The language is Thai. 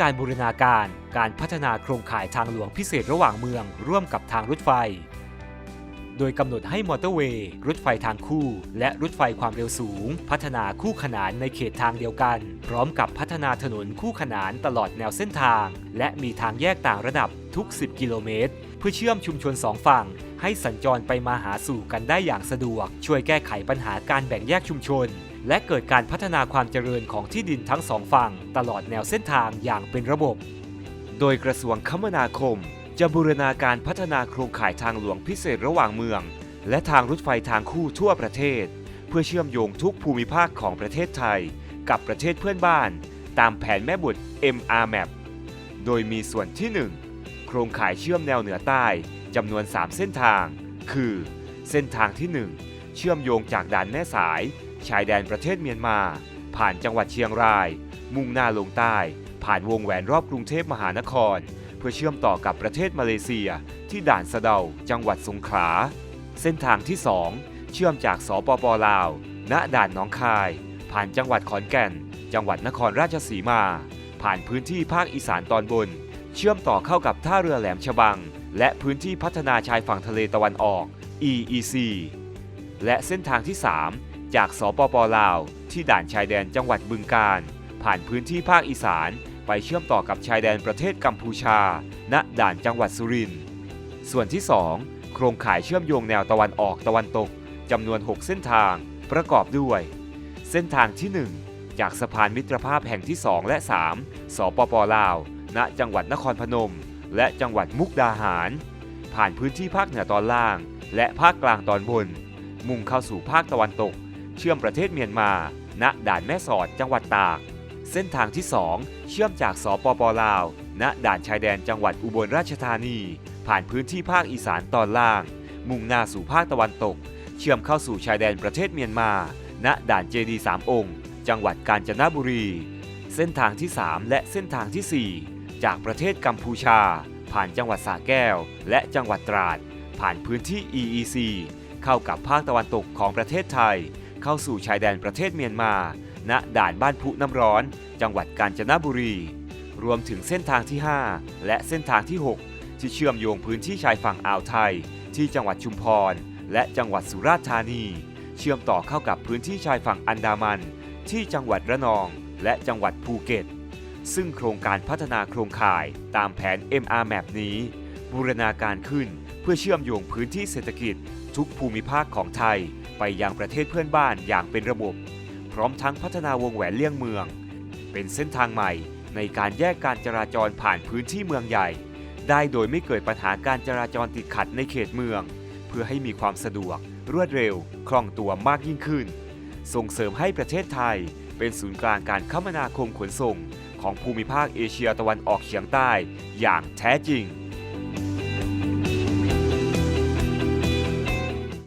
การบูรณาการ การพัฒนาโครงข่ายทางหลวงพิเศษระหว่างเมือง ร่วมกับทางรถไฟ โดยกำหนดให้มอเตอร์เวย์รถไฟทางคู่ และรถไฟความเร็วสูง พัฒนาคู่ขนานในเขตทางเดียวกัน พร้อมกับพัฒนาถนนคู่ขนานตลอดแนวเส้นทาง และมีทางแยกต่างระดับทุก 10 กิโลเมตร เพื่อเชื่อมชุมชนสองฝั่ง ให้สัญจรไปมาหาสู่กันได้อย่างสะดวก ช่วยแก้ไขปัญหาการแบ่งแยกชุมชน และเกิดการพัฒนาความเจริญของที่ดินทั้งสองฝั่ง ตลอดแนวเส้นทางอย่างเป็นระบบ โดยกระทรวงคมนาคม จะบูรณาการพัฒนาโครงข่ายทางหลวงพิเศษระหว่างเมือง และทางรถไฟทางคู่ทั่วประเทศ เพื่อเชื่อมโยงทุกภูมิภาคของประเทศไทย กับประเทศเพื่อนบ้าน ตามแผนแม่บท MRMAP โดยมีส่วนที่ 1 โครงข่ายเชื่อมแนวเหนือใต้จำนวน 3 เส้นทาง คือ เส้นทางที่ 1 เชื่อมโยงจากด่านแม่สาย ชายแดนประเทศเมียนมา ผ่านจังหวัดเชียงราย มุ่งหน้าลงใต้ ผ่านวงแหวนรอบกรุงเทพมหานคร เพื่อเชื่อมต่อกับประเทศมาเลเซีย ที่ด่านสะเดา จังหวัดสงขลา เส้นทางที่ 2 เชื่อมจากสปปลาว ณ ด่านหนองคาย ผ่านจังหวัดขอนแก่น จังหวัดนครราชสีมา ผ่านพื้นที่ภาคอีสานตอนบน เชื่อมต่อเข้ากับท่าเรือแหลมฉบัง และพื้นที่พัฒนาชายฝั่งทะเลตะวันออก EEC และเส้นทางที่ 3 จากสปปลาว ที่ด่านชายแดนจังหวัดบึงกาฬผ่านพื้นที่ภาคอีสาน ไปเชื่อมต่อกับชายแดนประเทศกัมพูชา ณ ด่านจังหวัดสุรินทร์ ส่วนที่ 2 โครงข่ายเชื่อมโยงแนวตะวันออกตะวันตกจำนวน 6 เส้นทาง ประกอบด้วย เส้นทางที่ 1 จากสะพานมิตรภาพแห่งที่ 2 และ 3 สปปลาว ณ จังหวัดนครพนม และจังหวัดมุกดาหาร ผ่านพื้นที่ภาคเหนือตอนล่าง และภาคกลางตอนบน มุ่งเข้าสู่ภาคตะวันตก เชื่อมประเทศเมียนมา ณ ด่านแม่สอดจังหวัดตาก เส้นทางที่ 2 เชื่อมจากสปปลาว ณ ด่านชายแดนจังหวัดอุบลราชธานี ผ่านพื้นที่ภาคอีสานตอนล่าง มุ่งหน้าสู่ภาคตะวันตก เชื่อมเข้าสู่ชายแดนประเทศเมียนมา ณ ด่านเจดีสามองค์ จังหวัดกาญจนบุรี เส้นทางที่ 3 และเส้นทางทีสี่4 จากประเทศกัมพูชา ผ่านจังหวัดสระแก้ว และจังหวัดตราด ผ่านพื้นที่ EEC เข้ากับภาคตะวันตกของประเทศไทย เข้าสู่ชายแดนประเทศเมียนมา ณ ด่านบ้านพุน้ำร้อน จังหวัดกาญจนบุรี รวมถึงเส้นทางที่ 5 และเส้นทางที่ 6 ที่เชื่อมโยงพื้นที่ชายฝั่งอ่าวไทย ที่จังหวัดชุมพร และจังหวัดสุราษฎร์ธานี เชื่อมต่อเข้ากับพื้นที่ชายฝั่งอันดามัน ที่จังหวัดระนอง และจังหวัดภูเก็ต ซึ่งโครงการพัฒนาโครงข่ายตามแผน MRMAP นี้ บูรณาการขึ้นเพื่อเชื่อมโยงพื้นที่เศรษฐกิจทุกภูมิภาคของไทย ไปยังประเทศเพื่อนบ้านอย่างเป็นระบบ พร้อมทั้งพัฒนาวงแหวนเลี่ยงเมือง เป็นเส้นทางใหม่ในการแยกการจราจรผ่านพื้นที่เมืองใหญ่ ได้โดยไม่เกิดปัญหาการจราจรติดขัดในเขตเมือง เพื่อให้มีความสะดวก รวดเร็ว คล่องตัวมากยิ่งขึ้น ส่งเสริมให้ประเทศไทย เป็นศูนย์กลางการคมนาคมขนส่ง ของภูมิภาคเอเชียตะวันออกเฉียงใต้ อย่างแท้จริง